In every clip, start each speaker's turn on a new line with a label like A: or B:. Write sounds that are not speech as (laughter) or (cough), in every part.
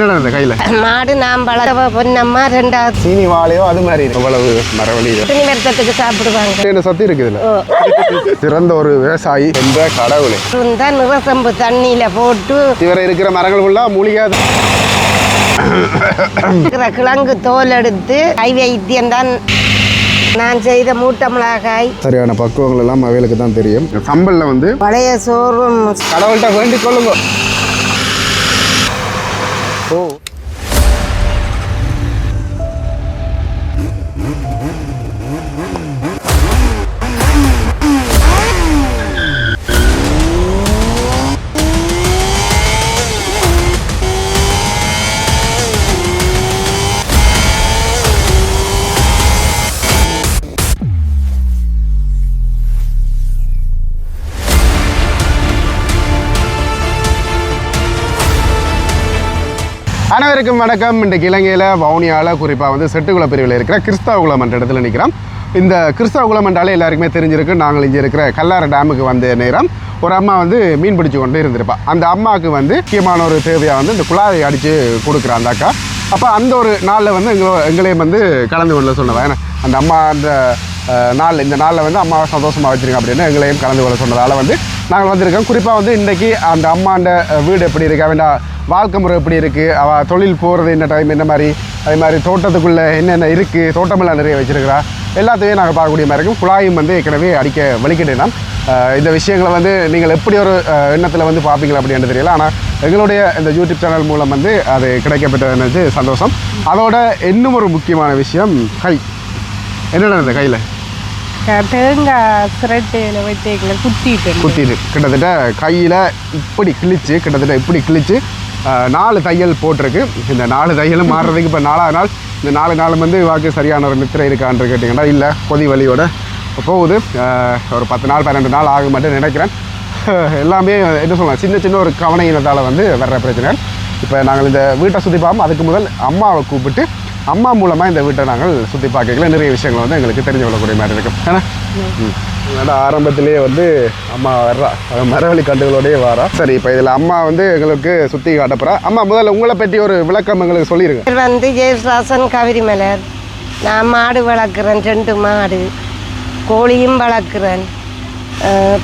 A: என்னடா இந்த கையில்?
B: மாடு நாம் வளர்த்தவ பொன்னம்மா ரெண்டாவது.
A: சீனி வாழையோ அது மாதிரி எவ்வளவு மரவழி.
B: துணி வருத்தத்துக்கு சாப்பிடுவாங்க.
A: என்ன சத்தி இருக்குது இதுல. சிறந்த ஒரு விவசாயி என்ற கடவுளே.
B: தான் நிறசம்பு தண்ணியில போட்டு
A: இவரை இருக்கிற மரங்கள் ஃபுல்லாக மூலிகாது
B: இருக்கிற கிழங்கு தோல் எடுத்து கை வைத்தியம் தான். நான் செய்த மூட்டை மிளகாய்.
A: சரியான பக்குவங்கள் எல்லாம் அவைகளுக்கு தான் தெரியும். சம்பல்ல வந்து
B: பழைய சோறும்.
A: கடவுள்கிட்ட வேண்டிக் கொள்ளுங்க. அனைவருக்கும் வணக்கம். இன்றைக்கு இலங்கையில் வவுனியாவில் குறிப்பாக வந்து செட்டுக்குள பிரிவில் இருக்கிற கிறிஸ்தவ குளம் என்ற இடத்துல நிற்கிறோம் இந்த கிறிஸ்தவ குளம் என்றாலே எல்லாருக்குமே தெரிஞ்சிருக்கு. நாங்கள் இங்கே இருக்கிற கல்லார டேமுக்கு வந்த நேரம் ஒரு அம்மா வந்து மீன் பிடிச்சு கொண்டு இருந்திருப்பா. அந்த அம்மாவுக்கு வந்து முக்கியமான ஒரு தேவையாக வந்து இந்த குழாயை அடித்து கொடுக்குற அந்த அக்கா. அப்போ அந்த ஒரு நாளில் வந்து எங்களோ எங்களையும் வந்து கலந்து கொள்ள சொன்னவா ஏன்னா அந்த அம்மா அந்த நாள் இந்த நாளில் வந்து அம்மாவை சந்தோஷமாக வச்சுருங்க அப்படின்னு எங்களையும் கலந்து கொள்ள சொன்னதால் வந்து நாங்கள் வந்திருக்கோம். குறிப்பாக வந்து இன்றைக்கி அந்த அம்மாண்ட வீடு எப்படி இருக்குது அவன் வாழ்க்கை முறை எப்படி இருக்குது அவள் தொழில் போகிறது என்ன டைம் என்ன மாதிரி? அதே மாதிரி தோட்டத்துக்குள்ளே என்னென்ன இருக்குது தோட்டமெல்லாம் நிறைய வச்சுருக்கிறா. எல்லாத்தையும் நாங்கள் பார்க்கக்கூடிய மாதிரி இருக்கும். குழாயும் வந்து ஏற்கனவே அடிக்க வலிக்கிட்டேன் இந்த விஷயங்களை வந்து நீங்கள் எப்படி ஒரு எண்ணத்தில் வந்து பார்ப்பீங்களா அப்படின்னு தெரியல. ஆனால் எங்களுடைய இந்த யூடியூப் சேனல் மூலம் வந்து அது கிடைக்கப்பட்டது சந்தோஷம். அதோட இன்னும் ஒரு முக்கியமான விஷயம் கை. என்னென்ன இந்த கையில்?
B: குத்திட்டு
A: குத்திட்டு கிட்டத்தட்ட கையில் இப்படி கிழிச்சு கிட்டத்தட்ட இப்படி கிழிச்சு நாலு தையல் போட்டிருக்கு. இந்த நாலு தையலும் மாறுறதுக்கு இப்போ நாலாவது நாள். இந்த நாலு நாள் வந்து வாக்கு சரியான ஒரு நித்திரை இருக்கான்னு கேட்டிங்கன்னா இல்லை கொதி வலியோட போகுது. ஒரு பத்து நாள் பன்னெண்டு நாள் ஆகும் மட்டும் நினைக்கிறேன். (laughs) எல்லாமே என்ன சொல்லலாம் சின்ன சின்ன ஒரு கவனையினத்தால் வந்து வர்ற பிரச்சனை. இப்போ நாங்கள் இந்த வீட்டை சுற்றி பார்ப்போம். அதுக்கு முதல் அம்மாவை கூப்பிட்டு அம்மா மூலமாக இந்த வீட்டை நாங்கள் சுற்றி பார்க்கல நிறைய விஷயங்கள் வந்து எங்களுக்கு தெரிஞ்சு கொள்ளக்கூடிய மாதிரி இருக்கும் ஏன்னா அதனால ஆரம்பத்திலேயே வந்து அம்மா வர்றா. மரவள்ளி கண்டுகளோடயே வாரா. சரி இப்போ இதில் அம்மா வந்து எங்களுக்கு சுற்றி காட்டப்போறா அம்மா முதல்ல உங்களை பற்றி ஒரு விளக்கம் எங்களுக்கு சொல்லிடுங்க
B: வந்து ஜெயசுதாசன் கவிரி மலர். நான் மாடு வளர்க்குறேன் ரெண்டு மாடு. கோழியும் வளர்க்குறேன்.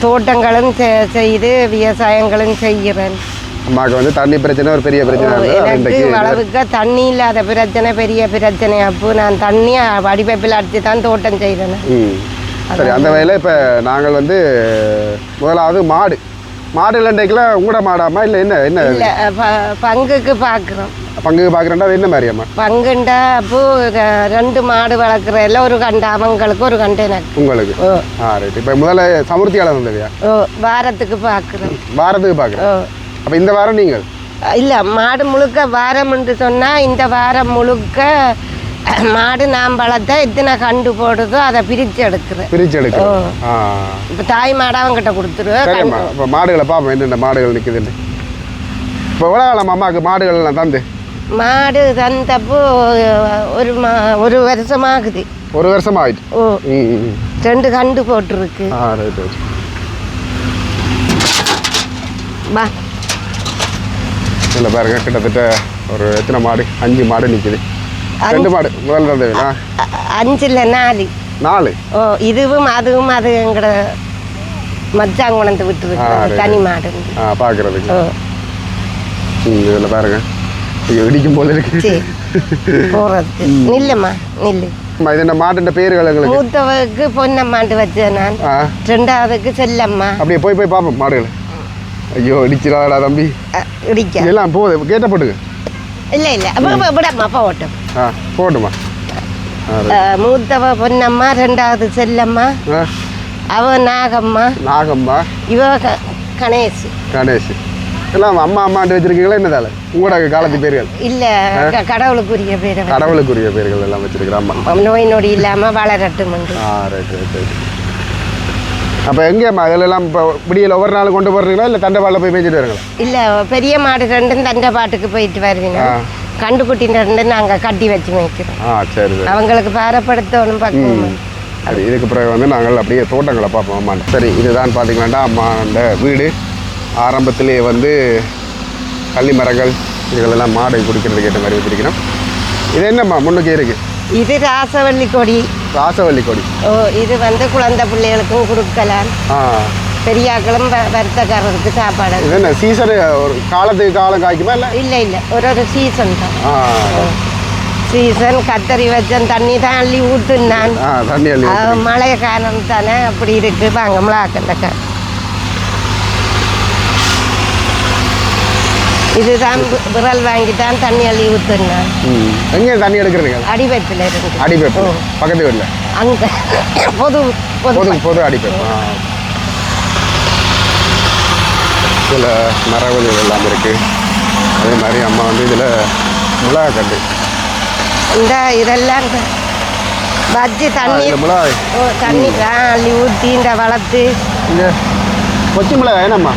B: தோட்டங்களும் செய்து விவசாயங்களும் செய்கிறேன்.
A: அம்மாவுக்கு வந்து தண்ணி பிரச்சனை ஒரு பெரிய பிரச்சனை
B: எனக்கு வளவுக்க தண்ணி இல்லாத பிரச்சனை பெரிய பிரச்சனை. அப்போ நான் தண்ணியை வடிப்பைப்பில் அடித்து தான் தோட்டம் செய்கிறேன்
A: சரி அந்த வகையில் இப்போ நாங்கள் வந்து முதலாவது மாடு. மாடு இல்லைன்றைக்குல உங்களோட மாடாமா இல்லை என்ன என்ன?
B: இல்லை பங்குக்கு பார்க்குறோம்
A: பங்கு பார்க்குறேன்டா அது என்ன மாதிரி அம்மா
B: பங்குண்டா அப்போ ரெண்டு மாடு வளர்க்குறதில்ல ஒரு கண்டு அவங்களுக்கு ஒரு கண்டு எனக்கு.
A: உங்களுக்கு? ஆ ரைட் இப்போ முதல்ல சமுர்த்தியாளர் வந்தவையா
B: ஓ வாரத்துக்கு பார்க்குறோம்
A: வாரத்துக்கு பார்க்குறேன்
B: ஓ.
A: அப்போ இந்த வாரம் நீங்கள்?
B: இல்லை மாடு முழுக்க வாரம் என்று சொன்னால் இந்த வாரம் முழுக்க மாடு நாம் வளர்த்தா எத்தனை கண்டு போடுதோ அதை பிரித்து எடுக்கிறேன்
A: பிரித்து எடுக்கிறோம் ஆ.
B: இப்போ தாய் மாடு அவங்ககிட்ட கொடுத்துருவேன்
A: இப்போ மாடுகளை பார்ப்போம் என்னென்ன மாடுகள் நிற்குதுன்னு இப்போ எவ்வளோ காலம் அம்மாவுக்கு மாடுகள் எல்லாம் தந்து.
B: மாடு தந்தப்போ ஒரு மா ஒரு வருஷமாகுது.
A: ஒரு வருஷம் ஆயிட்டு
B: ஓ. ரெண்டு கண்டு போட்டிருக்கு. வா.
A: இல்லை பாருங்க கிட்டத்தட்ட ஒரு எத்தனை மாடு? அஞ்சு மாடு நிற்குது ரெண்டு மாடு முதல்ல தந்தவைங்களா
B: அ- அஞ்சுல நாலு.
A: நாலு.
B: ஓ இதுவும் அதுவும் அது எங்கட மச்சான் கொண்டு
A: right.
B: தனி மாடு
A: ஆ பார்க்குறதுக்கு ம் இதில் பாருங்க. இடிக்கும் போல இருக்கு.
B: போறதுக்கு. நில்லுமா நில்லு.
A: என்ன மாட்டுன்ற பேர்கள் எங்களுக்கு?
B: மூத்தவருக்கு பொன்னம்மாண்டு வச்சேன் நான். ரெண்டாவதுக்கு செல்லம்மா.
A: அப்படியே போய் போய் பார்ப்போம் மாடுகளை. ஐயோ இடிச்சிடாடா தம்பி.
B: இடிக்க.
A: எல்லாம் போகுது கேட்ட போட்டுங்க
B: இல்லை இல்லை அப்போ விடம்மா போகட்டும்
A: ஆ போட்டுமா ஆ
B: அ, மூத்தவ பொன்னம்மா ரெண்டாவது செல்லம்மா அவ நாகம்மா
A: நாகம்மா
B: இவ கணேஷ்
A: கணேஷ் எல்லாம் அம்மா அம்மாண்டு வச்சிருக்கீங்களா என்னதால உங்களோட காலத்து பேர்கள்
B: இல்லை கடவுளுக்குரிய பேரை.
A: கடவுளுக்குரிய பேர்கள் எல்லாம் வச்சிருக்கிற அம்மா
B: நோய் நொடி இல்லாமல் வளரட்டும்
A: ஆ ரைட் ரைட் ரைட் அப்போ எங்கேம்மா? இதெல்லாம் இப்போ விடியல் ஒவ்வொரு நாள் கொண்டு போடுறீங்களா இல்லை தண்டவாளில் போய் மேய்ச்சிட்டு வரீங்களா?
B: இல்லை பெரிய மாடு ரெண்டும் தண்டை பாட்டுக்கு போயிட்டு வருவீங்க
A: ஆ.
B: கண்டுக்குட்டி ரெண்டு நாங்கள் கட்டி வச்சு வைக்கிறோம்
A: ஆ சரி
B: அவங்களுக்கு பாரப்படுத்தணும் பக்குவம்.
A: சரி இதுக்கு பிறகு வந்து நாங்கள் அப்படியே தோட்டங்களை பார்ப்போம் அம்மாண்ட சரி இதுதான் பார்த்தீங்கன்னா அம்மாண்ட வீடு. ஆரம்பத்திலே வந்து கள்ளி மரங்கள் இதுகளெல்லாம் மாடை குடிக்கிறதுக்கு ஏற்ற மாதிரி வச்சிருக்கிறோம். இது என்னம்மா முன்னுக்கு இருக்கு?
B: இது ராசவள்ளி கொடி.
A: ராசவல்லி கொடி
B: ஓ இது வந்து குழந்தை பிள்ளைகளுக்கும் கொடுக்கலாம். பெரியாக்களும் வருத்தக்காரருக்கு சாப்பாடு.
A: இது என்ன சீசன் ஒரு காலத்துக்கு காலம் காய்க்குமா இல்லை?
B: இல்லை இல்லை ஒரு ஒரு சீசன் தான். சீசன் கத்தரி வச்சேன் தண்ணி தான் அள்ளி ஊற்றுனான். மழை காலம் தானே அப்படி இருக்கு. வாங்க மிளாக்கண்டக்கா இதுதான் விரல் வாங்கி தான் தண்ணி அள்ளி ஊற்றுனான்
A: எங்கே தண்ணி எடுக்கிறீங்க?
B: அடிவயத்தில் இருந்து.
A: அடிப்பேப்பு பக்கத்து வீட்டில்
B: அங்கே. பொது பொது
A: பொது ஆ. இதில் மரவழிகள் எல்லாம் இருக்குது அதே மாதிரி அம்மா வந்து இதில் மிளகா கண்டு
B: இந்த இதெல்லாம் இந்த
A: ஆ,
B: தண்ணி.
A: மிளகாய்.
B: தண்ணி அள்ளி ஊற்றி இந்த வளர்த்து.
A: கொச்சி மிளகாய் என்னம்மா?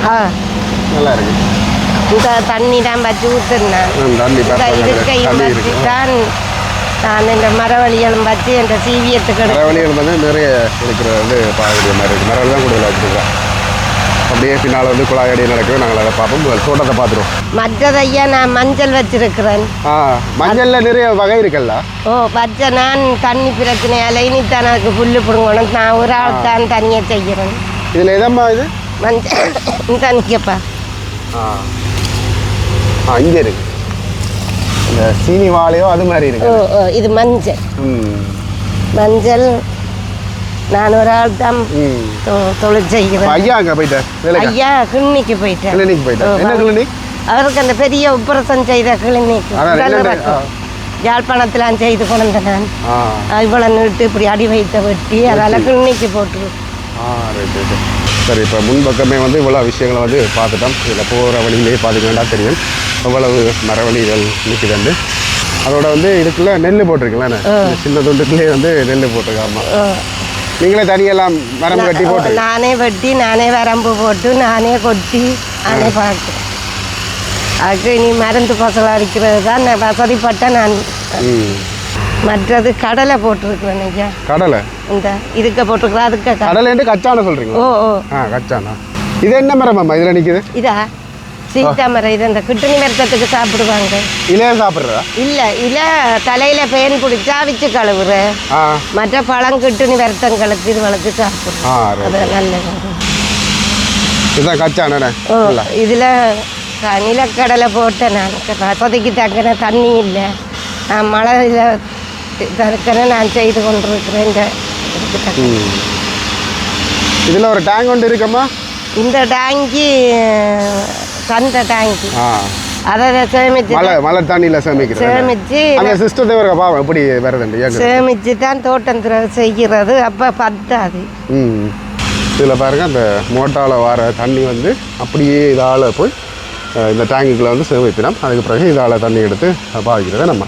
A: நல்லா இருக்கு.
B: இந்த தண்ணி தான் வச்சு ஊற்றுனான் இந்த இருக்கையும் வச்சு தான் நான் இந்த மரவழிகளும் வச்சு இந்த சீவியத்துக்கு
A: மரவழிகள் வந்து நிறைய இருக்கிற வந்து பார்க்கக்கூடிய மாதிரி இருக்குது மரவழி தான் கூடுதலாக வச்சுருக்கோம். அப்படியே பின்னால் வந்து குழாய் அடி நடக்குது. நாங்கள் அதை பார்ப்போம். தோட்டத்தை பார்த்துருவோம்.
B: மற்றதையா நான் மஞ்சள் வச்சிருக்கிறேன்.
A: ஆ மஞ்சளில் நிறைய வகை இருக்குல்ல?
B: ஓ வச்ச நான் தண்ணி பிரச்சனையால இனித்தான் அதுக்கு புல்லு பிடுங்கணும். நான் ஒரு ஆள் தான் தண்ணியை செய்கிறேன்.
A: இதில் எதம்மா இது?
B: மஞ்சள்
A: ஆ ஆ. இங்கே இருக்கு இந்த சீனி வாழையோ அது மாதிரி
B: ஓ
A: இருக்கு.
B: ஓ இது மஞ்சள்.
A: ம்.
B: மஞ்சள். நான் ஒரு ஆள் தான்.
A: ம்.
B: தொ- தொழில் செய்கிறேன்.
A: ஐயா அங்கே போயிட்டேன் வேலைக்கா?
B: ஐயா கிளினிக்கு போயிட்டேன்
A: கிளினிக் போயிட்டேன் என்ன கிளினிக்?
B: அவருக்கு அந்த பெரிய உப்பரசம் செய்த கிளினிக்.
A: அதான்.
B: யாழ்ப்பாணத்தில் செய்து கொண்டு நான்.
A: ஆ.
B: இவ்வளோ நீட்டு இப்படி அடி வைத்த வெட்டி அதால் கிளினிக்கு போட்டு
A: ஆ ரைட் ரைட். சரி இப்போ முன்பக்கமே வந்து இவ்வளோ விஷயங்களை வந்து பார்த்துட்டோம். இதில் போகிற வழியிலேயே பார்த்துக்கிட்டா தெரியும். எவ்வளவு மரவழிகள் நிற்குதுண்டு. அதோட வந்து இதுக்குள்ள நெல் போட்டிருக்கீங்களா இந்த சின்ன துண்டுக்குள்ளேயே வந்து நெல் போட்டிருக்காமா? நீங்களே தனியெல்லாம் மரம் கட்டி போட்டு.
B: நானே வெட்டி நானே வரம்பு போட்டு நானே கொட்டி நானே பார்க்குறேன் அதுக்கு இனி மருந்து பசலை அடிக்கிறது தான் நான் வசதிப்பட்ட நான். மற்றது கடலை போட்டிருக்கிறேன் ஐயா
A: கடலை?
B: இந்த இதுக்க போட்டிருக்கிறேன் அதுக்கு
A: கடலைன்ட்டு கச்சான சொல்கிறீங்களா
B: ஓ ஓ.
A: ஆ கச்சானா. இது என்ன மரம் அம்மா இதில் நிற்குது
B: இதா? சீத்தாமரை இது இந்த கிட்டணி மரத்தத்துக்கு சாப்பிடுவாங்க.
A: இலையே சாப்பிட்றதா?
B: இல்லை இல்லை தலையில் பேன் பிடிச்சா வச்சு கழுவுற. மற்ற பழம் கிட்டணி வருத்தங்களுக்கு இது வளர்த்து சாப்பிடுறோம். அது நல்லது
A: இதுதான் கச்சானே
B: இதில் நிலக்கடலை போட்டேன் நான். வசதிக்கு தக்கன தண்ணி இல்லை. மழையில் தக்கன நான் செய்து கொண்டிருக்கிறேன்
A: இதில் ஒரு டேங்க் ஒன்று இருக்கம்மா
B: இந்த டேங்கி சந்த டேங்கி.
A: ஆ.
B: அதை சேமிச்சு
A: மழை மழை தண்ணியில் சேமிக்கிறது
B: சேமிச்சு
A: அந்த சிஸ்டத்தை ஒரு பாவம் எப்படி வருதுண்டு
B: சேமிச்சு தான் தோட்டம் செய்கிறது அப்போ பத்தாது.
A: ம். இதில் பாருங்க அந்த மோட்டாவில் வர தண்ணி வந்து அப்படியே இதால் போய் இந்த டேங்குக்குள்ள வந்து சேமிப்பினோம். அதுக்கு பிறகு இதால் தண்ணி எடுத்து பாவிக்கிறத நம்ம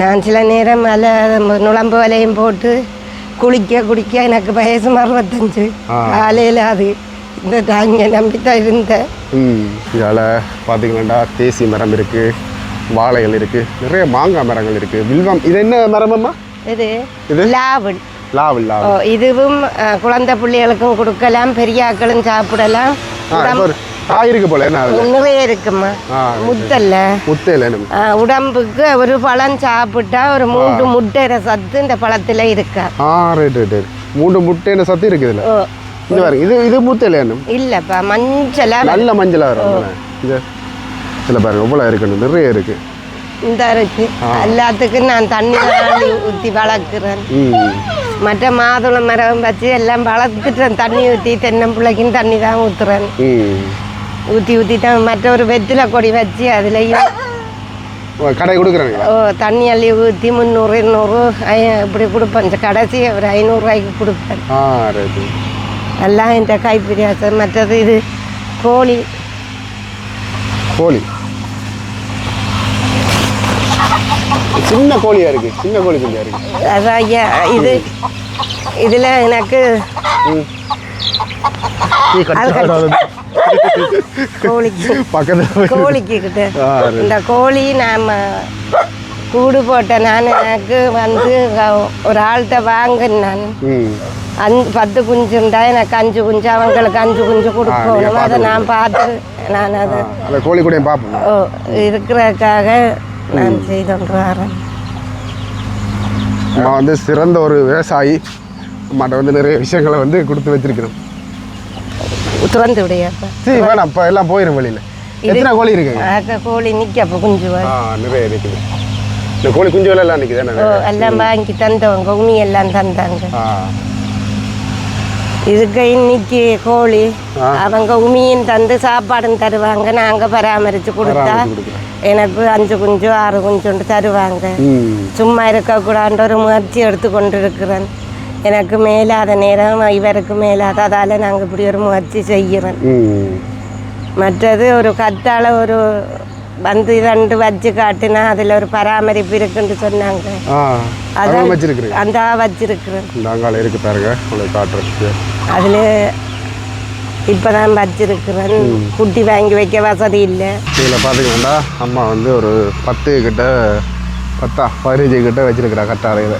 B: நான் சில நேரம் அலை நுழம்பு வலையும் போட்டு குளிக்க குடிக்க எனக்கு வயசு அறுபத்தஞ்சு. காலையில் அது இந்த தாங்க நம்பித்தான் இருந்தேன்
A: இதால் பார்த்தீங்கன்னா தேசி மரம் இருக்குது வாழைகள் இருக்குது நிறைய மாங்காய் மரங்கள் இருக்குது வில்வம் இது என்ன மரமம்மா
B: இது
A: இது?
B: லாவல்
A: லாவல்
B: இதுவும் குழந்தை பிள்ளைகளுக்கும் கொடுக்கலாம் பெரியாக்களும் சாப்பிடலாம்
A: ஆ இருக்கு போல. என்ன
B: நிறைய இருக்குமா? முத்தல்ல
A: முத்தையில்
B: உடம்புக்கு ஒரு பழம் சாப்பிட்டா ஒரு மூன்று முட்டைற சத்து இந்த பழத்தில் இருக்கா?
A: ஆ ரைட் ரைட் மூன்று முட்டைன்னு சத்து இருக்குது இதில்
B: ஓ.
A: இது பாருங்க. இது இது முத்தையில்
B: இல்லைப்பா மஞ்சளா
A: நல்ல மஞ்சளாக வரும் இது இதில் பாருங்க எவ்வளோ இருக்குன்னு நிறைய இருக்குது
B: இந்த இருக்கு. எல்லாத்துக்கும் நான் தண்ணி ஊற்றி வளர்க்குறேன். மற்ற மாதுளை மரம் வச்சு எல்லாம் வளர்த்துட்டேன் தண்ணி ஊற்றி தென்னம்பிள்ளைக்கும் தண்ணி தான் ஊற்றுறேன் ஊற்றி ஊற்றி தான் மற்ற ஒரு வெற்றிலை கொடி வச்சு அதுலேயும்
A: ஓ, கடை கொடுக்குறாங்களா
B: ஓ தண்ணி அள்ளி ஊற்றி முந்நூறு இருநூறு இப்படி கொடுப்பேன். இந்த கடைசி ஒரு ஐநூறுரூவாய்க்கு கொடுப்பேன். எல்லாம் இந்த கைப்பிரியாசம் மற்றது இது கோழி.
A: கோழி. சின்ன கோழியா இருக்கு? சின்ன கோழி குஞ்சா இருக்கு?
B: அதான் ஐயா இது இதில் எனக்கு கோழிக்கு.
A: பக்கத்துல
B: கோழிக்கு கிட்ட. இந்த கோழி நாம் கூடு போட்ட நான் எனக்கு வந்து ஒரு ஆள்கிட்ட வாங்கினேன் நான். அஞ்சு பத்து குஞ்சு இருந்தா எனக்கு அஞ்சு குஞ்சு அவங்களுக்கு அஞ்சு குஞ்சு கொடுக்கணும். அதை நான் பார்த்து நான் அது
A: கோழி கூடயும் பார்ப்போம்
B: ஓ இருக்கிறதுக்காக நான் செய்து கொண்டு வரேன்.
A: அம்மா வந்து சிறந்த ஒரு விவசாயி. அம்மாட்ட வந்து நிறைய விஷயங்களை வந்து கொடுத்து வச்சிருக்கிறோம்.
B: திறந்து விடையாப்பா
A: சரி வேணாம் இப்போ எல்லாம் போயிடும் வெளியில். எத்தனை கோழி
B: அக்கா கோழி நிற்க அப்போ குஞ்சு
A: நிறைய இருக்குது. இந்த கோழி குஞ்சு எல்லாம் நிற்குது
B: எல்லாம் வாங்கி தந்தவங்க உமி எல்லாம் தந்தாங்க. இதுக்கு இன்னைக்கு கோழி. அவங்க உமியும் தந்து சாப்பாடும் தருவாங்க. நாங்கள் பராமரித்து கொடுத்தா. எனக்கு அஞ்சு குஞ்சு ஆறு குஞ்சுண்டு தருவாங்க. சும்மா இருக்கக்கூடாதுன்ற ஒரு முயற்சி எடுத்து கொண்டு இருக்கிறேன் எனக்கு மேலாத நேரம் இவருக்கு மேலாத அதால் நாங்கள் இப்படி ஒரு முயற்சி செய்கிறோம். மற்றது ஒரு கத்தாழ ஒரு வந்து ரெண்டு வச்சு காட்டினா அதில் ஒரு பராமரிப்பு இருக்குன்னு சொன்னாங்க.
A: அதான் வச்சிருக்கிறீங்க?
B: அந்த வச்சிருக்கிறேன்
A: அங்கால இருக்கு பாருங்க உங்களுக்கு
B: அதில் இப்போ தான் வச்சிருக்கிறேன் குட்டி வாங்கி வைக்க வசதி இல்லை.
A: இதில் பார்த்தீங்கன்னா அம்மா வந்து ஒரு பத்து கிட்ட பத்தா பதினஞ்சு கிட்ட வச்சிருக்கிறா கட்டாரையில்.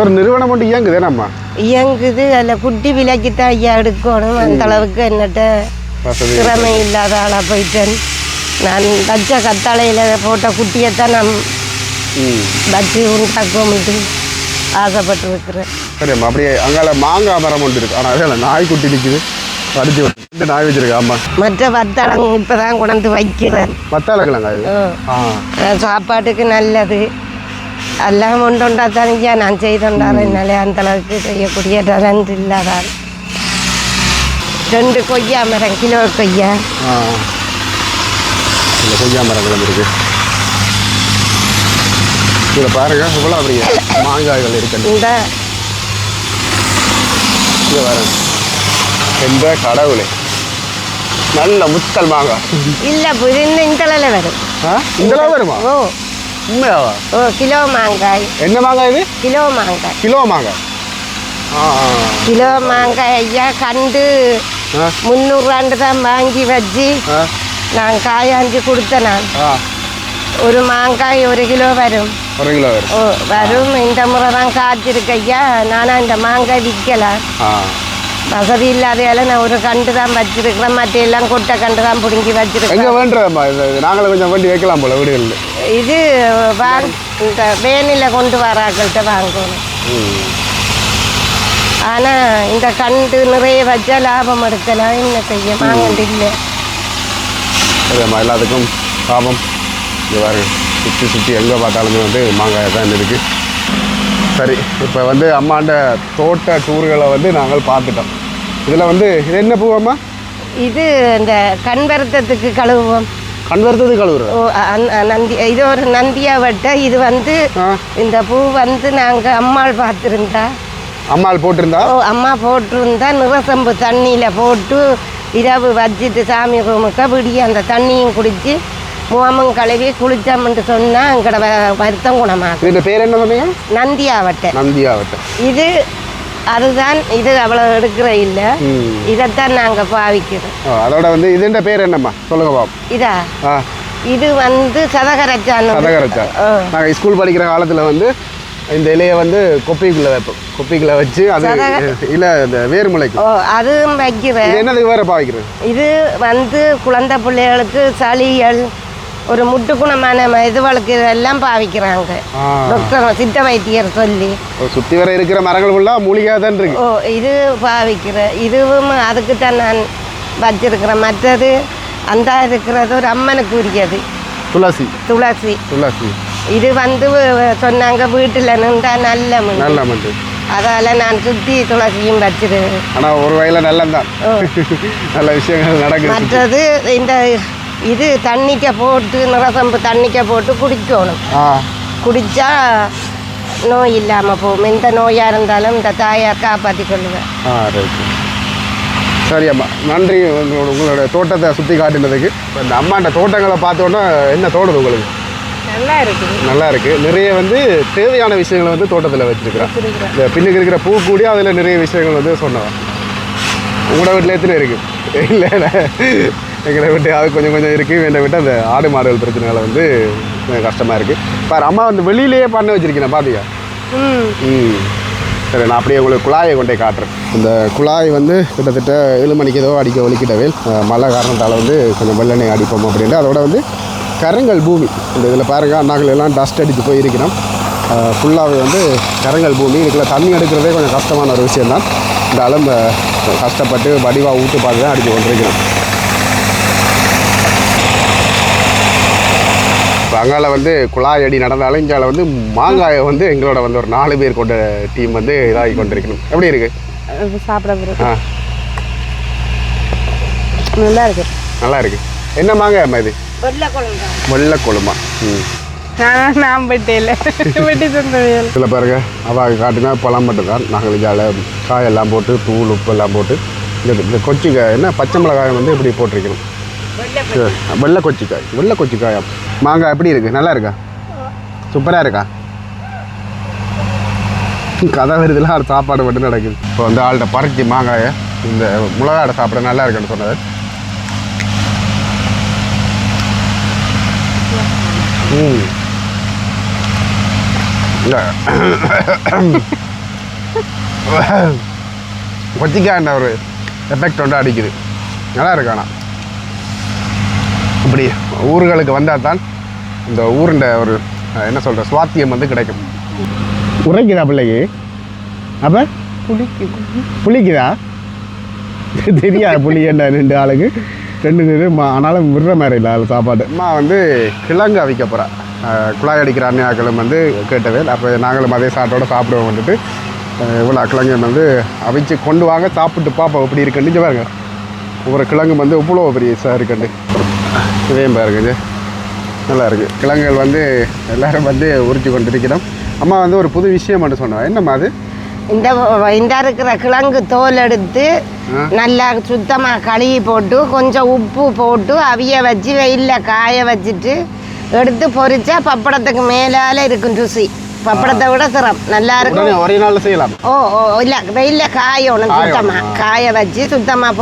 A: ஒரு நிறுவனம் மட்டும் இயங்குதே நம்ம?
B: இயங்குது. அதில் குட்டி விலைக்கு தான் ஐயா எடுக்கணும். அந்த அளவுக்கு என்னட்ட திறமை இல்லாத ஆளாக போயிட்டேன். நான் வச்ச கத்தாழையில் போட்ட குட்டியை தான் நான் வச்சு உண்டாக்குவோம்ட்டு ஆசைப்பட்டுருக்கிறேன்.
A: சரி அம்மா அப்படியே அங்கால மாங்காய் மரம் ஒன்று இருக்கு. ஆனால் அதில் நாய்க்குட்டி நிற்குது அடிச்சு நாய் வச்சிருக்கா அம்மா?
B: மற்ற வத்தளங்க இப்போ தான் கொண்டாந்து வைக்கிறேன். அஹ் சாப்பாட்டுக்கு நல்லது. எல்லாம் ஒன்றுண்டா தானியா நான் செய்தோண்டாரு என்னாலே அந்த அளவுக்கு செய்யக்கூடிய டலண்ட் இல்லாதான் ரெண்டு கொய்யா மரம் கிலோ கொய்யா
A: இந்த கொய்யா மரங்களும் இருக்கு இதில் பாருங்க இவ்வளோ அப்படியே மாங்காய்கள் இருக்கு
B: இந்த
A: இங்கே பாருங்க எந்த கடவுளே நல்ல முத்தல் மாங்காய்
B: இல்லை இந்த இந்தளவில் வரும்
A: ஆ வருமா
B: ஓ
A: உண்மையாவா?
B: ஓ கிலோ மாங்காய்.
A: என்ன மாங்காய் இது?
B: கிலோ மாங்காய்.
A: கிலோ மாங்காய்.
B: கிலோ மாங்காய் ஐயா கண்டு
A: ஆ.
B: முந்நூறுவாண்டு தான் வாங்கி வச்சு நான் காயாஞ்சி கொடுத்தேன் நான். ஒரு மாங்காய் ஒரு கிலோ வரும்.
A: ஒரு கிலோ வரும்.
B: ஓ வரும். இந்த முறை தான் காய்ச்சிருக்கு ஐயா. நானும் இந்த மாங்காய் விற்கலாம் வசதி இல்லாதையால நான் ஒரு கண்டு தான் வச்சிருக்கிறேன். மற்ற எல்லாம் கொட்டை கண்டு தான் பிடுங்கி வச்சிருக்கேன்
A: நாங்களும் கொஞ்சம் வண்டி வைக்கலாம் போல வீடுகளில்.
B: இது வாங் இந்த வேனில் கொண்டு வராக்கள்கிட்ட வாங்கணும். ஆனால் இந்த கண்டு நிறைய வச்சா லாபம் எடுக்கலாம். என்ன செய்ய? வாங்கண்டு இல்லை
A: எல்லாத்துக்கும் லாபம். சுற்றி சுற்றி எங்கே பார்த்தாலுமே வந்து மாங்காய் தான் இருக்குது சரி இப்போ வந்து அம்மாண்ட தோட்ட டூர்களை வந்து நாங்கள் பார்த்துட்டோம். இதில் வந்து இது என்ன பூவம்மா
B: இது இந்த கண் வருத்தத்துக்கு கழுவுவோம்.
A: கண்
B: அ- அ- நந்தி இது ஒரு நந்தியா வட்டை இது வந்து இந்த பூ வந்து நாங்கள் அம்மாள் பார்த்துருந்தா.
A: அம்மாள் போட்டிருந்தா?
B: ஓ அம்மா போட்டிருந்தா நிறசம்பு தண்ணியில் போட்டு இரவு வச்சுட்டு சாமி ரூமுக்கு விடிய அந்த தண்ணியும் குடித்து முகமும் கழுவி குளிச்சோம்னு சொன்னால் எங்களோட வருத்தம் குணமாகும்.
A: இதுல பேர் என்ன சொன்னீங்க
B: நந்தியாவட்டை
A: நந்தியாவட்டம்
B: இது அதுதான் இது அவ்வளோ எடுக்கிற இல்லை. இதைத்தான் நாங்கள் பாவிக்கிறோம்.
A: அதோட வந்து இதுன்ற பேர் என்னம்மா? சொல்லுங்க பாப்.
B: இதா? இது வந்து சதகரச்சான்
A: கதகரைச்சா
B: ஓ
A: நாங்கள் ஸ்கூல் படிக்கிற காலத்தில் வந்து இந்த இலையை வந்து கொப்பிக்குள்ளே வைப்போம். கொப்பிக்குள்ளே வச்சு அது இல்லை இந்த வேர்முளைக்கு.
B: ஓ அதுவும் வைக்கிறேன்.
A: இது என்னதுக்கு வேற பாவிக்கிறது?
B: இது வந்து குழந்தை பிள்ளைகளுக்கு சளிகள் ஒரு முட்டுக்குணமான ம- இதுகளுக்கு இதெல்லாம் பாவிக்கிறாங்க. டாக்டர் சித்த வைத்தியர் சொல்லி.
A: சுற்றி வர இருக்கிற மரங்கள் ஃபுல்லாக மூலிகையாக தான் இருக்கு.
B: ஓ இது பாவிக்கிற இதுவும் அதுக்கு தான் நான் வச்சிருக்கிறேன் மற்றது அந்த இருக்கிறது ஒரு அம்மனுக்கு உரியது.
A: துளசி.
B: துளசி.
A: துளசி.
B: இது வந்து சொன்னாங்க வீட்டில் நின்றா நல்ல மண்.
A: நல்ல மண்டு
B: அதால் நான் சுற்றி துளசியும் வச்சிருக்கேன்
A: ஆனால் ஒரு வயலில் நல்லந்தான் (laughs) நல்ல விஷயங்கள் நடக்குது.
B: மற்றது இந்த இது தண்ணிக்க போட்டு நிறசம்பு தண்ணிக்க போட்டு குடிக்கணும்.
A: ஆ.
B: குடித்தா நோய் இல்லாமல் போகும். எந்த நோயாக இருந்தாலும் இந்த தாயார் காப்பாற்றி கொள்ளுவேன்
A: ஆ ரைட் சரி அம்மா. நன்றி. உங்களோட உங்களோட தோட்டத்தை சுற்றி காட்டினதுக்கு. இப்ப இந்த அம்மாண்ட தோட்டங்களை பார்த்தோன்னா என்ன தோணுது உங்களுக்கு?
B: நல்லா இருக்குது
A: நல்லா இருக்கு. நிறைய வந்து தேவையான விஷயங்களை வந்து தோட்டத்தில் வச்சிருக்கிறேன் இந்த பின்னுக்கு இருக்கிற பூ கூடி அதில் நிறைய விஷயங்கள் வந்து சொன்னோம். உங்களோட வீட்டில் எத்தனை இருக்கு? இல்லை. எங்களை விட்டு அது கொஞ்சம் கொஞ்சம் இருக்குது என்னை விட்டு அந்த ஆடு மாடுகள் பிரச்சனைகளை வந்து கொஞ்சம் கஷ்டமாக இருக்குது பாரு அம்மா வந்து வெளியிலேயே பண்ண வச்சிருக்கேன் பாத்தியா?
B: ம்.
A: ம். சரி நான் அப்படியே உங்களுக்கு குழாயை கொண்டே காட்டுறேன். இந்த குழாய் வந்து கிட்டத்தட்ட ஏழு மணிக்கு ஏதோ அடிக்க ஒலிக்கிட்டவே மழை காரணத்தால் வந்து கொஞ்சம் வெள்ளனை அடிப்போம் அப்படின்ட்டு அதோட வந்து கரங்கள் பூமி. இந்த இதில் பாருங்கள் அண்ணாக்கள் எல்லாம் டஸ்ட் அடித்து போயிருக்கிறோம். ஃபுல்லாகவே வந்து கரங்கள் பூமி. இதுக்குள்ள தண்ணி எடுக்கிறதே கொஞ்சம் கஷ்டமான ஒரு விஷயம்தான். இந்த அலம்ப கஷ்டப்பட்டு வடிவாக ஊட்டு பார்த்து தான் அடித்து கொண்டிருக்கிறோம். இப்போ அங்கால வந்து குழாய் அடி நடந்தாலும் இங்கால வந்து மாங்காயை வந்து எங்களோட வந்து ஒரு நாலு பேர் கொண்ட டீம் வந்து இதாகி கொண்டிருக்கணும். எப்படி இருக்கு?
B: சாப்பிட
A: ஆ.
B: நல்லா இருக்கு.
A: நல்லா இருக்கு. என்ன மாங்காய் அம்மா இது?
B: வெள்ளை
A: கொழுமா ம்.
B: நான் பட்டேல வெட்டி தந்தவையல்.
A: இதில் பாருங்க அவள் காட்டினா பழம் மட்டும் தான் நாங்கள் இதால் காயெல்லாம் போட்டு தூள் உப்பு எல்லாம் போட்டு இந்த கொச்சிக்காய் என்ன பச்சை மிளகாய் வந்து இப்படி போட்டிருக்கணும். வெள்ளை கொச்சிக்காய். வெள்ளை கொச்சிக்காயா? மாங்காய் எப்படி இருக்கு? நல்லா இருக்கா? சூப்பராக இருக்கா? கதை வருதுலாம் சாப்பாடு மட்டும் நடக்குது. இப்போ வந்து ஆள்கிட்ட பறிச்சு மாங்காயை இந்த மிளகாட சாப்பிட நல்லா இருக்குன்னு சொன்னது. ம். இல்லை கொச்சிக்காய்ன்ற ஒரு எஃபெக்ட் ஒன்று அடிக்குது. நல்லா இருக்கு ஆனால் இப்படி ஊர்களுக்கு வந்தால் தான் இந்த ஊருண்ட ஒரு என்ன சொல்கிற சுவாத்தியம் வந்து கிடைக்கும். உரைக்குதா பிள்ளைக்கு? அப்போ?
B: குடிக்கும்
A: புளிக்குதா? தெரியாது புளி என்ன ரெண்டு ஆளுக்கு? ரெண்டு மா- ஆனாலும் விடுற மாதிரி இல்லை அதில் சாப்பாடு. அம்மா வந்து கிழங்கு அவிக்க போகிறா குழாய் அடிக்கிற அந்நியாக்களும் வந்து கேட்டவே அப்போ நாங்களும் அதே சாட்டோட சாப்பிடுவோம் வந்துட்டு. இவ்வளோ கிழங்கு வந்து அவிச்சு கொண்டு வாங்க சாப்பிட்டு பார்ப்போம் எப்படி இருக்குன்னு. பாருங்க. ஒவ்வொரு கிழங்கு வந்து இவ்வளோ பெரிய சார் இருக்குண்டு பாருங்க இது. நல்லா இருக்குது கிழங்குகள் வந்து எல்லாரும் வந்து உரிச்சு கொண்டிருக்கிறோம். அம்மா வந்து ஒரு புது விஷயம் மட்டும் சொன்னோம் என்னம்மா அது?
B: இந்த இந்த இருக்கிற கிழங்கு தோல் எடுத்து. நல்லா சுத்தமாக கழுவி போட்டு கொஞ்சம் உப்பு போட்டு அவிய வச்சு வெயிலில் காய வச்சுட்டு எடுத்து பொரிச்சா பப்படத்துக்கு மேலால இருக்கும் ருசி. பப்படத்தை விட சிரம். நல்லா இருக்கும்.
A: ஒரே நாளில் செய்யலாம்.
B: ஓ ஓ இல்லை வெயிலில் காயணும் சுத்தமாக. காய வச்சு சுத்தமாக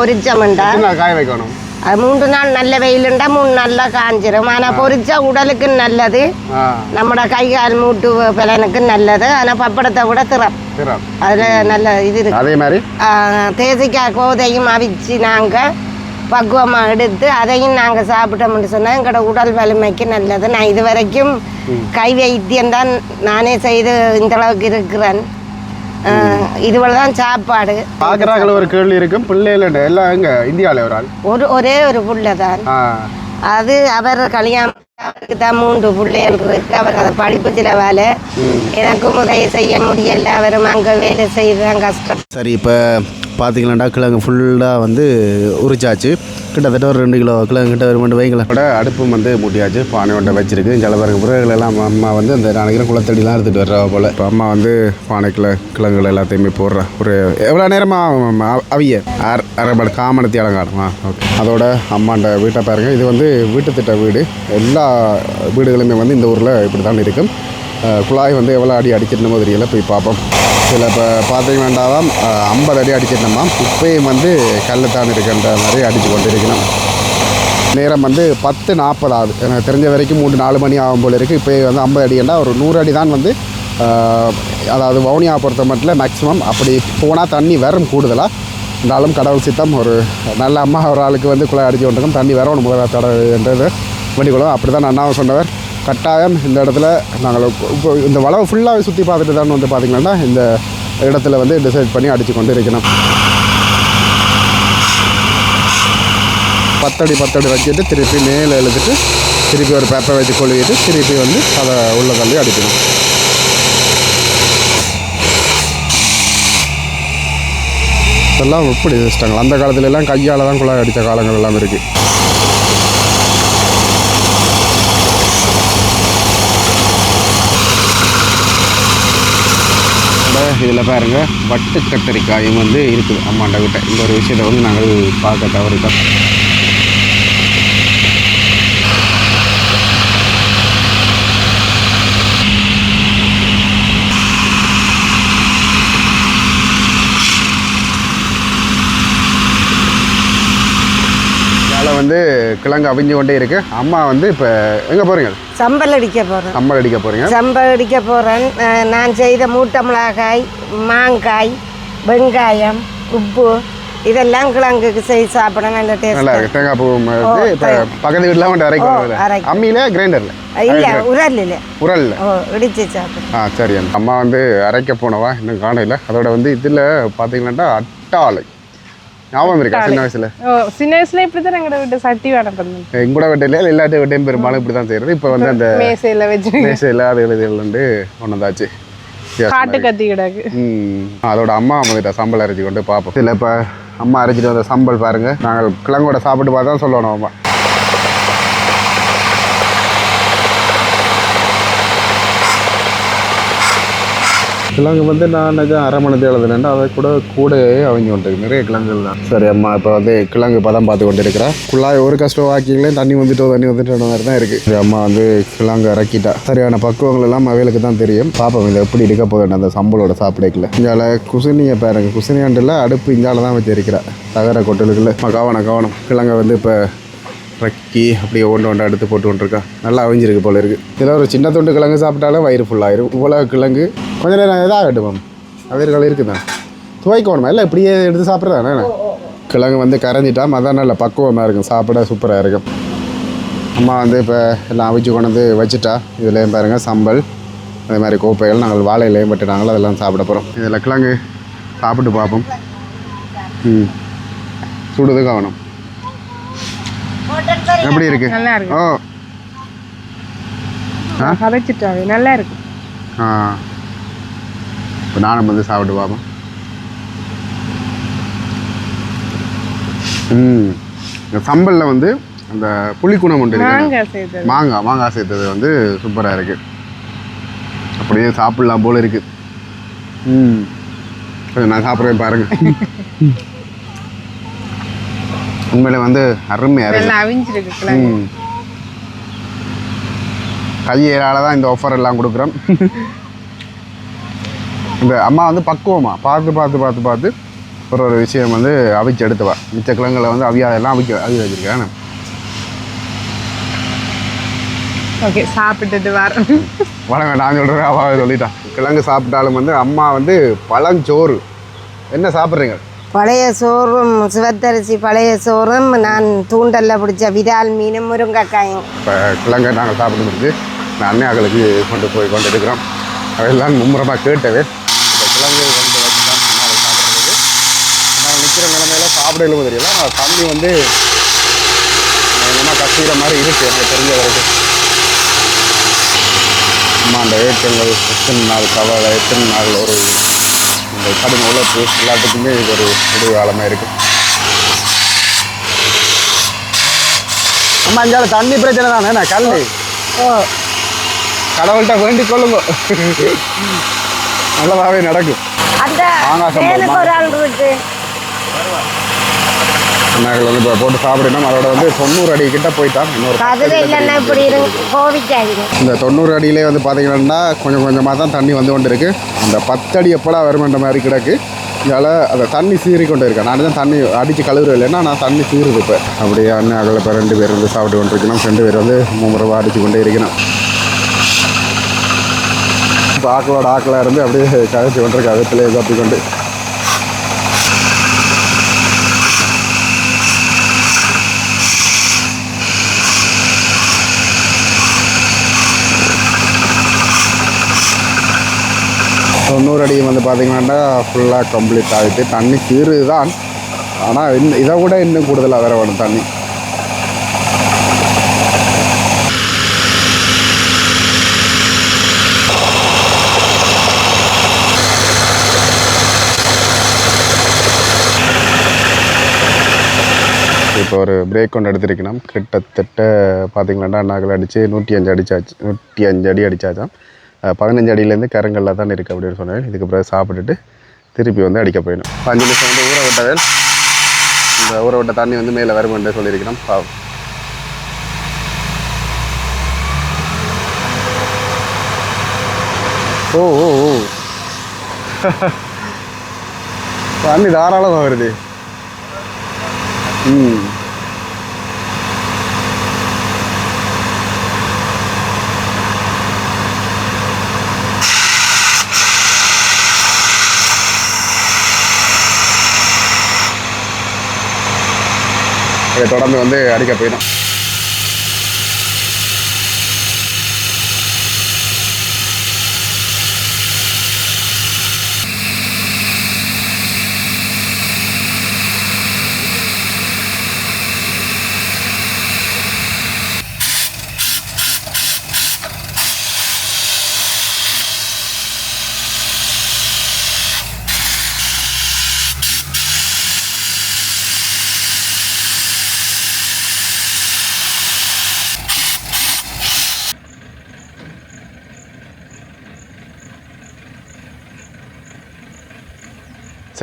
A: நாள் காய வைக்கணும்?
B: மூன்று நாள் நல்ல வெயிலுண்டா மூணு நாளில் காஞ்சிரும். ஆனால் பொரிச்சா உடலுக்கு நல்லது.
A: ஆ.
B: நம்மட கை கால் மூட்டு பலனுக்கு நல்லது. ஆனால் பப்படத்தை விட
A: சரி
B: அதில் நல்ல இது இருக்கு.
A: அதே மாதிரி?
B: தேசிக்காய் கோதையும் அவிச்சு நாங்கள் பக்குவமாக எடுத்து அதையும் நாங்கள் சாப்பிட்டோம்னு சொன்னால் எங்களோட உடல் வலிமைக்கு நல்லது. நான் இது வரைக்கும் கை வைத்தியம் தான் நானே செய்து இந்த அளவுக்கு இருக்கிறேன். இதுவரை தான் சாப்பாடு.
A: பார்க்குறாங்கள ஒரு கேள்வி இருக்கும் பிள்ளைகள் எல்லாம் எங்க? இந்தியாவில் ஒரு ஆள்.
B: ஒரு ஒரே ஒரு புள்ள தான் அது அவர் கல்யாணம் அவருக்கு தான் மூன்று பிள்ளைகள் இருக்கு. அவர் அதை படிப்பு சில வேலை எனக்கும் உதவி செய்ய முடியல. அவரும் அங்கே வேலை தான் கஷ்டம்.
A: சரி இப்போ பார்த்தீங்களாண்டா கிழங்கு ஃபுல்லாக வந்து உரிச்சாச்சு. கிட்டத்தட்ட ஒரு ரெண்டு கிலோ கிழங்கு கிட்ட ஒரு ரெண்டு வைங்களை கூட அடுப்பும் வந்து மூட்டியாச்சு பானை ஒன்றை வச்சிருக்கு. ஜலபரங்க பிறகுகள் எல்லாம் அம்மா வந்து அந்த நினைக்கிற குளத்தடிலாம் எடுத்துகிட்டு வர்றா போல். இப்போ அம்மா வந்து பானைக்குள்ள கிழங்குகள் எல்லாத்தையுமே போடுறா. ஒரு எவ்வளோ நேரமாக அவிய? அரை அரை காமணத்தி அலங்காரமா? ஓகே அதோட அம்மாண்ட வீட்டை பாருங்க. இது வந்து வீட்டு திட்ட வீடு. எல்லா வீடுகளுமே வந்து இந்த ஊரில் இப்படி தான் இருக்கும் குழாய் வந்து எவ்வளோ அடி அடிச்சிருந்தமோ தெரியல. போய் பார்ப்போம். சில இப்போ பார்த்தீங்கன்னாதான் ஐம்பது அடி அடிச்சிருந்தோமா இப்பயும் வந்து கல் தான் இருக்குன்ற மாதிரி அடித்து கொண்டு இருக்கணும் நேரம் வந்து பத்து நாற்பதாவது எனக்கு தெரிஞ்ச வரைக்கும் மூணு நாலு மணி ஆகும் போல் இருக்குது இப்போ வந்து ஐம்பது அடின்னா ஒரு நூறு அடி தான் வந்து அதாவது வவுனியா பொறுத்த மட்டும் மேக்ஸிமம் அப்படி போனால் தண்ணி வரும் கூடுதலாக இருந்தாலும் கடவுள் சித்தம் ஒரு நல்ல அம்மா ஒரு ஆளுக்கு வந்து குழாய் அடிச்சு கொண்டிருக்கோம். தண்ணி வரணும் முதல்ல தடவைன்றது வேண்டிக்கொள்ளும் அப்படி தான் அண்ணாவும் சொன்னவர். கட்டாயம் இந்த இடத்துல நாங்கள் இப்போ இந்த வளவை ஃபுல்லாகவே சுற்றி பார்த்துட்டு தான் வந்து பார்த்திங்கன்னா இந்த இடத்துல வந்து டிசைட் பண்ணி அடித்து கொண்டு இருக்கணும். பத்தடி பத்தடி வச்சுட்டு திருப்பி மேலே எழுதிட்டு திருப்பி ஒரு பேப்பரை வச்சு கொழுவிட்டு திருப்பி வந்து அதை உள்ள தள்ளி அடிக்கணும். இதெல்லாம் எப்படி சிஸ்டங்கள். அந்த காலத்துலலாம் கையால் தான் குழாய் அடித்த காலங்கள் எல்லாம் இருக்குது இதில் பாருங்க வட்டு கத்தரிக்காயும் வந்து இருக்குது அம்மாண்ட கிட்ட. இந்த ஒரு விஷயத்தை வந்து நாங்கள் பார்க்க தவறிட்டோம். இதால் வந்து கிழங்கு அவிஞ்சு கொண்டே இருக்கு. அம்மா வந்து இப்போ எங்கே போகிறீங்க
B: சம்பல் அடிக்க போகிறேன்
A: சம்பல் அடிக்க போகிறீங்க
B: சம்பல் அடிக்க போகிறேன் நான் செய்த மூட்டை மிளகாய் மாங்காய் வெங்காயம் உப்பு இதெல்லாம் கிழங்குக்கு செய்து சாப்பிட நல்ல
A: நல்லா
B: டேஸ்ட்
A: இருக்கு. தேங்காய் பூ வந்து இப்போ பக்கத்து வீட்டில் வந்து அரைக்க
B: ஓ,
A: வருது
B: அரைக்க.
A: அம்மியில் கிரைண்டரில்?
B: இல்லை உரல் இல்லை
A: உரல்ல.
B: ஓ இடிச்சு சாப்பிடும்
A: ஆ சரி. அம்மா வந்து அரைக்க போனவா? இன்னும் காணையில் அதோட வந்து இதில் பார்த்தீங்கன்னா அட்டாளை. ஞாபகம் இருக்கா? சின்ன வயசில்?
C: சின்ன வயசுல இப்படிதான் எங்கட வீட்டு சட்டி வேலை பண்ணது
A: எங்கூட வெட்டையில எல்லாட்டு வெட்டையும் பெரும்பாலும் இப்படி தான் செய்கிறது இப்போ வந்து அந்த
C: மேசையில வச்சு
A: மேசையில் அது எழுதிகள் வந்து வித்தியாசமா
C: காட்டு. கத்தி கிடக்கு.
A: அதோட அம்மா வந்துட்டா சம்பல் அரைச்சி கொண்டு பார்ப்போம் இதில் இப்போ அம்மா அரைச்சிட்டு வந்த சம்பல் பாருங்க. நாங்கள் கிழங்கோட சாப்பிட்டு பார்த்தா சொல்லணும் அம்மா. கிழங்கு வந்து நான் நிஜம் அரை மணி எழுதுனேன். அதை கூட கூடவே அவங்க கொண்டிருக்கு நிறைய கிழங்குகள் தான். சரி அம்மா இப்போ வந்து கிழங்கு பதம் பார்த்து கொண்டு இருக்கிறேன் குழாய் ஒரு கஷ்டம் வாக்கிங்களே தண்ணி வந்துட்டோ தண்ணி வந்துட்டு மாதிரி தான் இருக்குது சரி அம்மா வந்து கிழங்கு இறக்கிட்டா. சரியான பக்குவங்கள் எல்லாம் அவைகளுக்கு தான் தெரியும். பாப்போம் இதை எப்படி இருக்க போகுது அந்த சம்பளோட சாப்பிடைக்கல இங்கால குசினியை பாருங்க. குசினியாண்டில் அடுப்பு இங்கால தான் வச்சிருக்கிறேன் தகர கொட்டலுக்குள்ள. கவனம் கவனம். கிழங்கை வந்து இப்போ ட்ரக்கி அப்படியே ஒன்று ஒன்று எடுத்து போட்டு கொண்டிருக்கா. நல்லா அவிஞ்சிருக்கு போல இருக்குது இதில் ஒரு சின்ன துண்டு கிழங்கு சாப்பிட்டாலும் வயிறு ஃபுல்லாகிடும் இவ்வளோ கிழங்கு கொஞ்சம் நேரம் இதாகட்டும் மேம். அவர்கள் இருக்குதான் துவைக்கணுமா? இல்லை இப்படியே எடுத்து சாப்பிட்றதானே கிழங்கு வந்து கரைஞ்சிட்டா அதான் நல்ல பக்குவமாக இருக்கும். சாப்பிட சூப்பராக இருக்கும். அம்மா வந்து இப்போ எல்லாம் அவிச்சு கொண்டு வந்து வச்சுட்டா. இதுலேயும் பாருங்கள் சம்பல் அதே மாதிரி கோப்பைகள் நாங்கள் வாழையிலையும் பட்டுனாங்களோ அதெல்லாம் சாப்பிட போகிறோம் இதில் கிழங்கு சாப்பிட்டு பார்ப்போம். ம். சுடுது கவனம் எப்படி இருக்கு?
C: நல்லா இருக்கு.
A: ஓ.
C: கதைச்சிட்டாவே நல்லா இருக்கு.
A: ஆ. இப்போ நானும் வந்து சாப்பிட்டு பார்ப்போம் ம். இந்த சம்பலில் வந்து அந்த புளிக்குணம் உண்டு இருக்கு
C: மாங்காய்
A: மாங்காய் சேர்த்தது வந்து சூப்பராக இருக்குது அப்படியே சாப்பிடலாம் போல இருக்கு. ம். நான் சாப்பிட்றேன் பாருங்க. (laughs) உண்மையில வந்து அருமையாக
C: நல்லா அவிஞ்சிருக்கு
A: கையேறால தான் இந்த ஆஃபர் எல்லாம் கொடுக்குறோம். இந்த அம்மா வந்து பக்குவமா பார்த்து பார்த்து பார்த்து பார்த்து ஒரு ஒரு விஷயம் வந்து அவிச்சு எடுத்துவா. மிச்ச கிழங்குல வந்து அவியாதெல்லாம் அவிக்க அவி வச்சிருக்கேன்
C: ஓகே சாப்பிட்டுட்டு வரேன்.
A: வளங்க நான் சொல்கிறேன் அவாவை சொல்லிட்டான் கிழங்கு சாப்பிட்டாலும் வந்து அம்மா வந்து பழஞ்சோறு. என்ன சாப்பிட்றீங்க?
B: பழைய சோறும் சிவத்தரிசி பழைய சோறும் நான் தூண்டல்ல பிடிச்ச விதால் மீனும் முருங்கைக்காயும்.
A: இப்போ கிழங்கை நாங்கள் சாப்பிட்டு முடிஞ்சு நான் அன்னையாக்களுக்கு கொண்டு போய் கொண்டு இருக்கிறோம் அதெல்லாம் மும்முரமாக கேட்டவே இந்த கிழங்கு கொண்டு வச்சு தான் நாங்கள் சாப்பிட்றதுக்கு நாங்கள் நிற்கிற நிலமையில சாப்பிடலும் தெரியல. ஆனால் தண்ணி வந்து என்னமா கசிகிற மாதிரி இருக்குது எனக்கு தெரிஞ்ச வரைக்கும் அம்மா அந்த ஏற்றங்கள் எத்தனை நாள் கவலை எத்தனை நாள் ஒரு இந்த கடும் உழைப்பு எல்லாத்துக்குமே இது ஒரு முடிவு காலமாக இருக்குது அம்மா இங்கே தண்ணி பிரச்சனை தானே கல் கடவுள்கிட்ட வேண்டிக் கொள்ளுங்க. நல்லதாகவே நடக்கும்.
B: அந்த ஒரு ஆள் இருக்கு.
A: நாங்கள் வந்து இப்போ போட்டு சாப்பிடணும். அதோட வந்து தொண்ணூறு அடி கிட்ட போயிட்டான். இன்னொரு
B: இல்லைன்னா இப்படி
A: இந்த தொண்ணூறு அடியிலே வந்து பார்த்தீங்கன்னா கொஞ்சம் கொஞ்சமாக தான் தண்ணி வந்து கொண்டு இருக்கு அந்த பத்து அடி எப்படா வருமென்ற மாதிரி கிடக்கு. இதால் அந்த தண்ணி சீறி கொண்டு இருக்கேன். நான் தான் தண்ணி அடித்து கழுவுற இல்லைன்னா நான் தண்ணி சீருது இப்போ. அப்படியே அண்ணன் அகல இப்போ ரெண்டு பேர் வந்து சாப்பிட்டு கொண்டு இருக்கணும் ரெண்டு பேர் வந்து மும்முரமாக அடித்து கொண்டே இருக்கணும். இப்போ ஆக்களோட ஆக்களாக இருந்து அப்படியே கழிச்சு கொண்டிருக்கா. வெத்திலே தப்பி கொண்டு. தொண்ணூறு அடி வந்து பார்த்தீங்கன்னா ஃபுல்லாக கம்ப்ளீட் ஆகிட்டு தண்ணி தீரு தான் ஆனால் இன்னும் இதை கூட இன்னும் கூடுதலாக வேறு வேணும் தண்ணி. இப்போ ஒரு பிரேக் ஒன்று எடுத்திருக்கணும். கிட்டத்தட்ட பார்த்திங்களாண்டா நாங்கள் அடித்து நூற்றி அஞ்சு அடிச்சாச்சு. நூற்றி அஞ்சு அடி அடித்தாச்சான் பதினஞ்சு அடியிலேருந்து கரங்கல்ல தான் இருக்குது அப்படின்னு சொன்னேன் இதுக்கு பிறகு சாப்பிட்டுட்டு திருப்பி வந்து அடிக்க போயிடும். அஞ்சு நிமிஷம் வந்து ஊற விட்டவேல் இந்த ஊற விட்ட தண்ணி வந்து மேலே வருமென்று சொல்லியிருக்கிறோம். பாவம் ஓ ஓ ஓ. (laughs) தண்ணி தாராளமாக வருது. ம். தொடர்ந்து வந்து அடிக்க போயிடும்.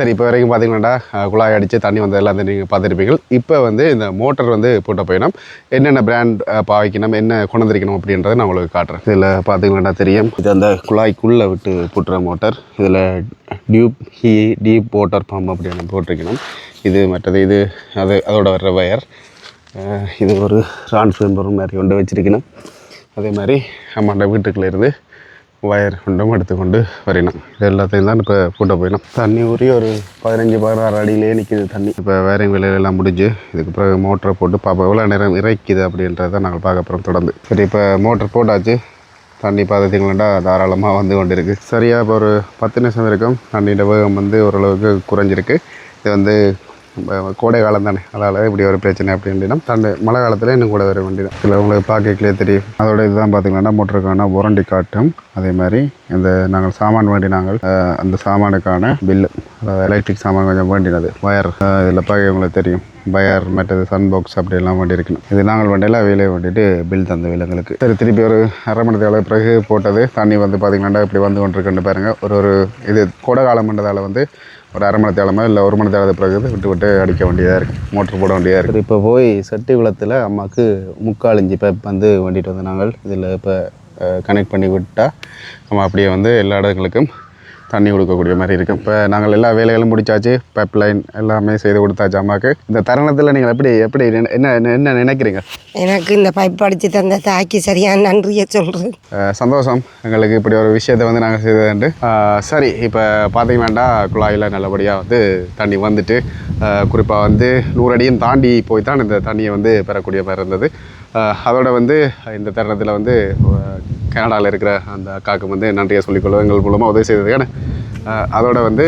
A: சரி இப்போ வரைக்கும் பார்த்தீங்கன்னாடா குழாய் அடித்து தண்ணி வந்ததெல்லாம் வந்து நீங்கள் பார்த்துருப்பீங்க இப்போ வந்து இந்த மோட்டர் வந்து போட்ட போயிடும் என்னென்ன பிராண்ட் பாவிக்கணும் என்ன கொண்டிருக்கணும் அப்படின்றத நான் உங்களுக்கு காட்டுறேன். இதில் பார்த்தீங்கன்னா தெரியும். இது அந்த குழாய்க்குள்ளே விட்டு போட்டுற மோட்டர் இதில் டியூப் ஹீ டீப் வாட்டர் பம்ப் அப்படின்னு போட்டிருக்கணும். இது மற்றது இது அது அதோட வர்ற வயர் இது ஒரு டிரான்ஸ்ஃபார்மர் மாதிரி கொண்டு வச்சிருக்கணும். அதே மாதிரி அம்மாண்ட வீட்டுக்குள்ளே இருந்து வயர் கொண்டும் எடுத்துக்கொண்டு வரையணும் இது எல்லாத்தையும் தான் இப்போ கூட்ட போயிடும் தண்ணி ஊறி ஒரு பதினஞ்சு பதினாறு அடியிலே நிற்கிது தண்ணி. இப்போ வேறையும் வேலையெல்லாம் முடிஞ்சு இதுக்கு பிறகு மோட்டரை போட்டு பார்ப்போம் எவ்வளோ நேரம் இறைக்குது அப்படின்றத நாங்கள் பார்க்க போகிறோம் தொடர்ந்து. சரி இப்போ மோட்டர் போட்டாச்சு. தண்ணி பார்த்தீங்கன்னா தாராளமாக வந்து கொண்டிருக்கு. சரியாக இப்போ ஒரு பத்து நிமிஷம் இருக்கும் தண்ணியோட வேகம் வந்து ஓரளவுக்கு குறைஞ்சிருக்கு. இது வந்து கோடை காலம் தானே. அதால் இப்படி ஒரு பிரச்சனை அப்படின்னா தண்டு மழை காலத்தில் இன்னும் கூட வர வேண்டியது இதில் உங்களுக்கு பார்க்கலே தெரியும். அதோட இதுதான் பார்த்தீங்கன்னா மோட்டருக்கான உரண்டி காட்டும். அதே மாதிரி இந்த நாங்கள் சாமான் வேண்டினாங்கள் நாங்கள் அந்த சாமானுக்கான பில்லு அதாவது எலக்ட்ரிக் சாமான் கொஞ்சம் வேண்டினது. வயர் இதில் பார்க்க உங்களுக்கு தெரியும். வயர் மற்றது சன் பாக்ஸ் அப்படி எல்லாம் வேண்டி இருக்கணும் இது நாங்கள் வண்டியில் வேலையை வேண்டிட்டு பில் தந்த விலங்களுக்கு சரி திருப்பி ஒரு அரை மணி நேரத்துக்கு பிறகு போட்டது. தண்ணி வந்து பார்த்தீங்கன்னா இப்படி வந்து கொண்டிருக்குன்னு பாருங்கள் ஒரு ஒரு இது கோடை காலம்ன்றதால வந்து ஒரு அரை மணி தேலமோ இல்லை ஒரு மணி தேலது பிறகு விட்டு விட்டு அடிக்க வேண்டியதாக இருக்குது மோட்ரு போட வேண்டியதாக இருக்குது இப்போ போய் சட்டி குளத்தில் அம்மாவுக்கு முக்கால் இஞ்சி பைப் வந்து வேண்டிட்டு வந்து நாங்கள். இதில் இப்போ கனெக்ட் பண்ணி விட்டால் நம்ம அப்படியே வந்து எல்லா இடங்களுக்கும் தண்ணி கொடுக்கக்கூடிய மாதிரி இருக்கும் இப்போ நாங்கள் எல்லா வேலைகளும் முடிச்சாச்சு. பைப் லைன் எல்லாமே செய்து கொடுத்தாச்சு அம்மாவுக்கு இந்த தருணத்தில் நீங்கள் எப்படி எப்படி என்ன என்ன- நினைக்கிறீங்க?
B: எனக்கு இந்த பைப் அடித்து தந்த தாக்கி சரியான நன்றியை சொல்கிறேன்
A: சந்தோஷம். எங்களுக்கு இப்படி ஒரு விஷயத்தை வந்து நாங்கள் செய்ததுண்டு சரி இப்போ பார்த்தீங்கன்னாண்டா குழாயில் நல்லபடியாக வந்து தண்ணி வந்துட்டு குறிப்பாக வந்து நூறு அடியும் தாண்டி போய் தான் இந்த தண்ணியை வந்து பெறக்கூடிய மாதிரி இருந்தது. அதோட வந்து இந்த தருணத்தில் வந்து கனடாவில் இருக்கிற அந்த அக்காவுக்கு வந்து நன்றியை சொல்லிக்கொள்ள எங்கள் மூலமாக உதவி செய்ததுக்கான அதோட வந்து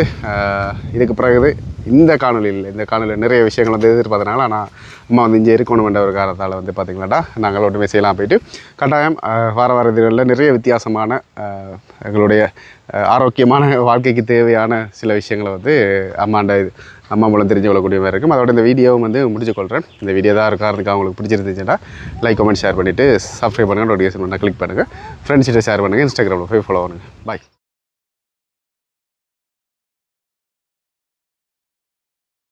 A: இதுக்கு பிறகு இந்த காணொலியில் இந்த காணொலியில் நிறைய விஷயங்கள் வந்து எதிர்பார்த்தனால ஆனால் அம்மா வந்து இங்கே இருக்கணுமென்ற ஒரு காரணத்தால் வந்து பார்த்தீங்களாடா நாங்கள் ஒன்றுமே செய்யலாம் போயிட்டு கட்டாயம் வார வார இதழில் நிறைய வித்தியாசமான எங்களுடைய ஆரோக்கியமான வாழ்க்கைக்கு தேவையான சில விஷயங்களை வந்து அம்மாண்ட இது அம்மா மூலம் தெரிஞ்சு கொள்ளக்கூடிய மாதிரி இருக்கும் அதோட இந்த வீடியோவும் வந்து முடிச்சு கொள்கிறேன் இந்த வீடியோ தான் காரணத்துக்கு அவங்களுக்கு பிடிச்சிருந்துச்சுன்னா லைக் கமெண்ட் ஷேர் பண்ணிவிட்டு சப்ஸ்கிரைப் பண்ணுங்கள் நோட்டிஃபிகேஷன் பண்ணால் கிளிக் பண்ணுங்கள் ஃப்ரெண்ட்ஸ்கிட்ட ஷேர் பண்ணுங்கள் இன்ஸ்டாகிராமில் போய் ஃபாலோ பண்ணுங்கள் பாய்